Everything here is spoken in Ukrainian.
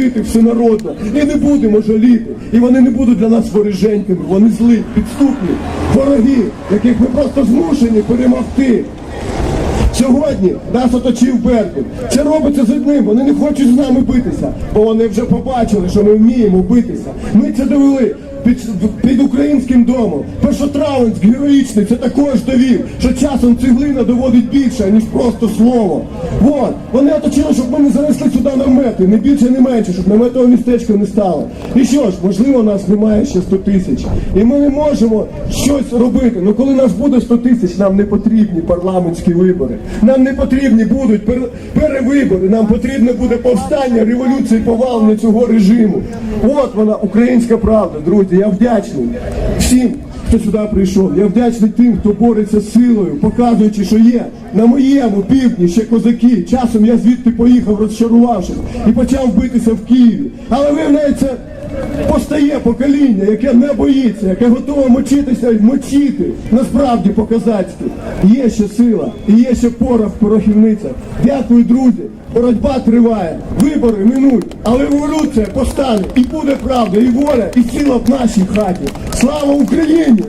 жити всенародно і не будемо жаліти. І вони не будуть для нас вороженьками. Вони злі, підступні, вороги, яких ми просто змушені перемогти. Сьогодні нас оточив Беркут. Це робиться з одним. Вони не хочуть з нами битися, бо вони вже побачили, що ми вміємо битися. Ми це довели. Під, під українським домом. Першотравенськ героїчний це також довів, що часом цеглина доводить більше, ніж просто слово. От, вони оточили, щоб ми не занесли сюди намети, не більше, не менше, щоб наметового містечка не стало. І що ж, можливо, нас немає ще 100 тисяч. І ми не можемо щось робити. Ну коли нас буде 100 тисяч, нам не потрібні парламентські вибори. Нам не потрібні будуть пер- перевибори. Нам потрібне буде повстання, революція, і повалення цього режиму. От вона, українська правда, друзі. Я вдячний всім, хто сюди прийшов. Я вдячний тим, хто бореться силою, показуючи, що є на моєму півдні ще козаки. Часом я звідти поїхав, розчарувавшись, і почав битися в Києві. Але виявляється. Постає покоління, яке не боїться, яке готове мочитися і мочити. Насправді по-козацьки. Є ще сила і є ще пора в порохівницях. Дякую, друзі. Боротьба триває, вибори минуть, але революція постане і буде правда, і воля, і сила в нашій хаті. Слава Україні!